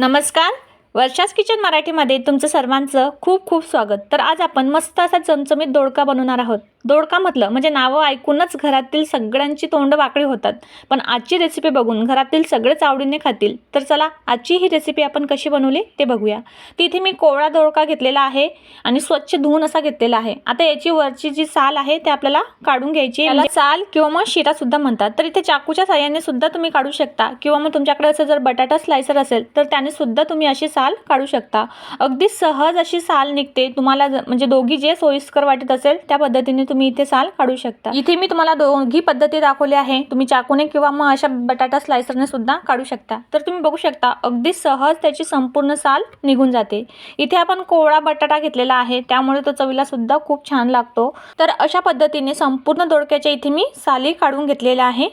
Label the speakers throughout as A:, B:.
A: नमस्कार. वर्षास किचन मराठीमध्ये तुमचं सर्वांचं खूप खूप स्वागत. तर आज आपण मस्त असा चमचमीत दोडका बनवणार आहोत. दोडका म्हटलं म्हणजे नावं ऐकूनच घरातील सगळ्यांची तोंड वाकडी होतात. पण आजची रेसिपी बघून घरातील सगळेच आवडीने खातील. तर चला आजची ही रेसिपी आपण कशी बनवली ते बघूया. तिथे मी कोवळा दोडका घेतलेला आहे आणि स्वच्छ धुवून असा घेतलेला आहे. आता याची वरची जी साल आहे ते आपल्याला काढून घ्यायची याला साल किंवा मग शिरा सुद्धा म्हणतात. तर इथे चाकूच्या साह्याने सुद्धा तुम्ही काढू शकता. किंवा मग तुमच्याकडे असं जर बटाटा स्लायसर असेल तर त्याने सुद्धा तुम्ही अशी साल काढू शकता. अगदी सहज अशी साल निघते. तुम्हाला ज- म्हणजे दोघी जे सोयीस्कर वाटत असेल त्या पद्धतीने तुम्ही इथे साल काढू शकता. इथे मी तुम्हाला दोघी पद्धती दाखवली आहे. तुम्ही चाकूने किंवा मग अशा बटाटा स्लायसरने सुद्धा काढू शकता. तर तुम्ही बघू शकता अगदी सहज त्याची संपूर्ण साल निघून जाते. इथे आपण कोवळा बटाटा घेतलेला आहे. त्यामुळे तो चवीला सुद्धा खूप छान लागतो. तर अशा पद्धतीने संपूर्ण दोडक्याच्या इथे मी साली काढून घेतलेल्या आहे.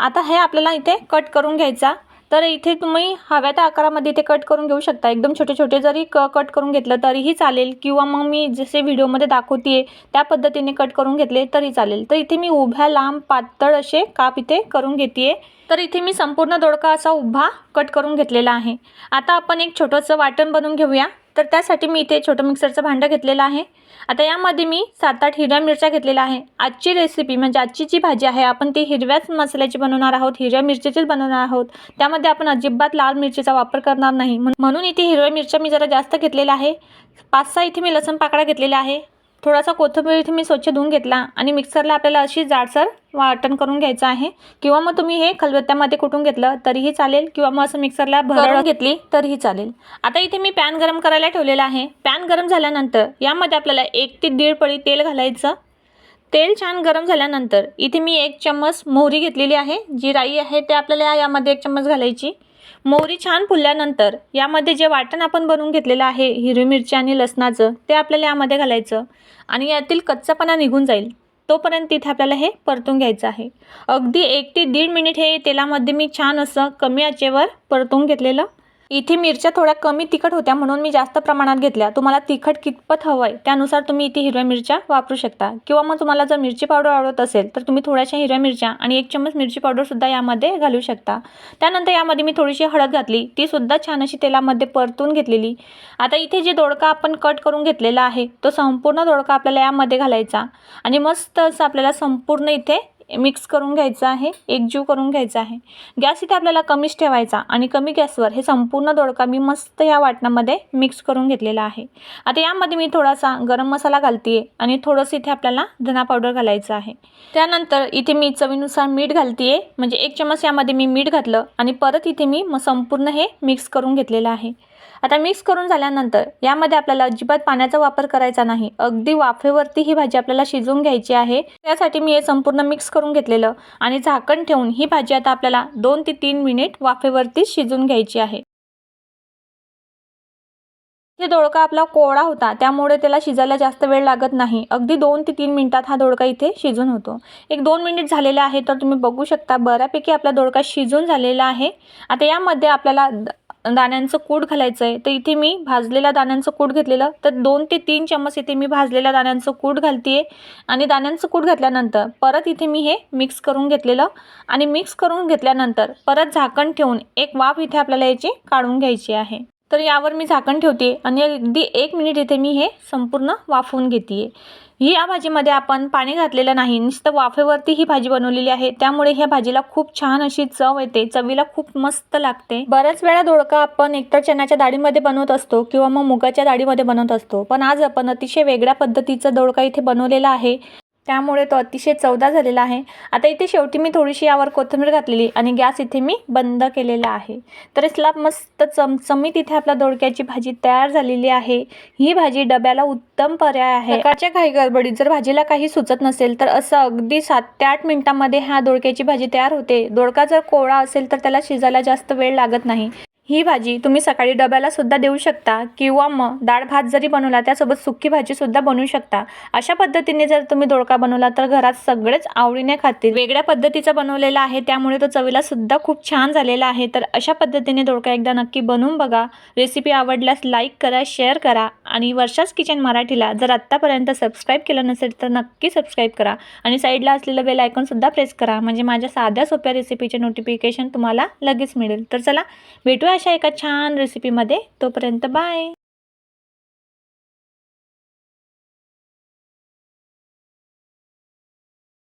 A: आता हे आपल्याला इथे कट करून घ्यायचा. तर इथे तुम्ही हव्या त्या आकारामध्ये इथे कट करून घेऊ शकता. एकदम छोटे छोटे जरी क कट करून घेतलं तरीही चालेल किंवा मग मी जसे व्हिडिओमध्ये दाखवते त्या पद्धतीने कट करून घेतले तरी चालेल. तर इथे मी उभ्या लांब पातळ असे काप इथे करून घेते तर इथे मी संपूर्ण दोडका असा उभा कट करून घेतलेला आहे. आता आपण एक छोटंसं वाटण बनवून घेऊया. तर त्यासाठी मी इथे छोटं मिक्सरचं भांडं घेतलेलं आहे. आता यामध्ये मी सात आठ हिरव्या मिरच्या घेतलेल्या आहे. आजची रेसिपी म्हणजे आजची जी भाजी आहे आपण ती हिरव्याच मसाल्याची बनवणार आहोत हिरव्या मिरचीचीच बनवणार आहोत. त्यामध्ये आपण अजिबात लाल मिरचीचा वापर करणार नाही. म्हणून इथे हिरव्या मिरच्या मी जरा जास्त घेतलेल्या आहे. पाच सहा इथे मी लसण पाकळ्या घेतलेल्या आहे. थोडासा कोथिंबीर इथे मी स्वच्छ धुवून घेतला आणि मिक्सरला आपल्याला अशी जाडसर वाटण करून घ्यायचं आहे. किंवा मग तुम्ही हे खलबत्त्यामध्ये कुटून घेतलं तरीही चालेल किंवा मग असं मिक्सरला भरून घेतली तरीही चालेल. आता इथे मी पॅन गरम करायला ठेवलेला आहे. पॅन गरम झाल्यानंतर यामध्ये आपल्याला एक ते दीड पळी तेल घालायचं. तेल छान गरम झाल्यानंतर इथे मी एक चम्मच मोहरी घेतलेली आहे. जी राई आहे ते आपल्याला यामध्ये एक चम्मच घालायची. मोहरी छान फुलल्यानंतर यामध्ये जे वाटण आपण बनवून घेतलेलं आहे हिरवी मिरची आणि लसणाचं ते आपल्याला यामध्ये घालायचं आणि यातील कच्चापणा निघून जाईल. तोपर्यंत तिथे आपल्याला हे परतून घ्यायचं आहे. अगदी एक ते दीड मिनिट हे तेलामध्ये मी छान असं कमी आचेवर परतून घेतलेलं इथे मिरच्या थोड्या कमी तिखट होत्या म्हणून मी जास्त प्रमाणात घेतल्या. तुम्हाला तिखट कितपत हवं आहे त्यानुसार तुम्ही इथे हिरव्या मिरच्या वापरू शकता. किंवा मग तुम्हाला जर मिरची पावडर आवडत असेल तर तुम्ही थोड्याशा हिरव्या मिरच्या आणि एक चम्मच मिरची पावडरसुद्धा यामध्ये घालू शकता. त्यानंतर यामध्ये मी थोडीशी हळद घातली. ती सुद्धा छान अशी तेलामध्ये परतून घेतलेली. आता इथे जे दोडका आपण कट करून घेतलेला आहे तो संपूर्ण दोडका आपल्याला यामध्ये घालायचा. आणि मस्त असं आपल्याला संपूर्ण इथे मिक्स करून घ्यायचं आहे एकजीव करून घ्यायचा आहे. गॅस इथे आपल्याला कमीच ठेवायचा आणि कमी गॅसवर हे संपूर्ण दोडका मी मस्त या वाटणामध्ये मिक्स करून घेतलेला आहे. आता यामध्ये मी थोडासा गरम मसाला घालते आणि थोडंसं इथे आपल्याला धना पावडर घालायचं आहे. त्यानंतर इथे मी चवीनुसार मीठ घालते म्हणजे एक चमच यामध्ये मी मीठ घातलं आणि परत इथे मी म संपूर्ण हे मिक्स करून घेतलेलं आहे. आता मिक्स करून झाल्यानंतर यामध्ये आपल्याला अजिबात पाण्याचा वापर करायचा नाही. अगदी वाफेवरती ही भाजी आपल्याला शिजवून घ्यायची आहे. त्यासाठी मी हे संपूर्ण मिक्स करून घेतलेलं आणि झाकण ठेवून ही भाजी आता आपल्याला दोन ते तीन मिनिट वाफेवरती शिजवून घ्यायची आहे. हे दोडका आपला कोवळा होता त्यामुळे त्याला शिजायला जास्त वेळ लागत नाही. अगदी दोन ते तीन मिनिटात हा दोडका इथे शिजून होतो. एक दोन मिनिट झालेले आहे तर तुम्ही बघू शकता बऱ्यापैकी आपला दोडका शिजून झालेला आहे. आता यामध्ये आपल्याला दाण्यांचं कूट घालायचं आहे तर इथे मी भाजलेल्या दाण्यांचं कूट घेतलेलं तर दोन ते तीन चम्मच इथे मी भाजलेल्या दाण्यांचं कूट घालते आणि दाण्यांचं कूट घातल्यानंतर परत इथे मी हे मिक्स करून घेतलेलं. आणि मिक्स करून घेतल्यानंतर परत झाकण ठेवून एक वाफ इथे आपल्याला याची काढून घ्यायची आहे. तर यावर मी झाकण ठेवते आणि अगदी एक मिनिट इथे मी हे संपूर्ण वाफवून घेते ही या भाजीमध्ये आपण पाणी घातलेलं नाही नुसतं वाफेवरती ही भाजी बनवलेली आहे. त्यामुळे ह्या भाजीला खूप छान अशी चव येते चवीला खूप मस्त लागते. बऱ्याच वेळा दोडका आपण एकतर चण्याच्या डाळीमध्ये बनवत असतो किंवा मग मुगाच्या डाळीमध्ये बनवत असतो. पण आज आपण अतिशय वेगळ्या पद्धतीचा दोडका इथे बनवलेला आहे. त्यामुळे तो अतिशय चवदा झालेला आहे. आता इथे शेवटी मी थोडीशी यावर कोथिंबीर घातलेली आणि गॅस इथे मी बंद केलेला आहे. तर इसला मस्त चमचमीत इथे आपल्या दोडक्याची भाजी तयार झालेली आहे. ही भाजी डब्याला उत्तम पर्याय आहे. सकाळच्या काही गडबडीत जर भाजीला काही सुचत नसेल तर असं अगदी सात ते आठ मिनिटांमध्ये ह्या दोडक्याची भाजी तयार होते. दोडका जर कोवळा असेल तर त्याला शिजायला जास्त वेळ लागत नाही. ही भाजी तुम्ही सकाळी डब्याला सुद्धा देऊ शकता किंवा मग डाळ भात जरी बनवला त्यासोबत सुकी भाजी सुद्धा बनवू शकता. अशा पद्धतीने जर तुम्ही दोडका बनवला तर घरात सगळेच आवडीने खातील. वेगळ्या पद्धतीचा बनवलेला आहे त्यामुळे तो चवीला सुद्धा खूप छान झालेला आहे. तर अशा पद्धतीने दोडका एकदा नक्की बनवून बघा. रेसिपी आवडल्यास लाईक करा शेअर करा आणि वर्षाच किचन मराठीला जर आत्तापर्यंत सबस्क्राईब केलं नसेल तर नक्की सबस्क्राईब करा आणि साईडला असलेलं बेल आयकॉनसुद्धा प्रेस करा. म्हणजे माझ्या साध्या सोप्या रेसिपीचे नोटिफिकेशन तुम्हाला लगेच मिळेल. तर चला भेटूया अशा एका छान रेसिपीमध्ये तोपर्यंत बाय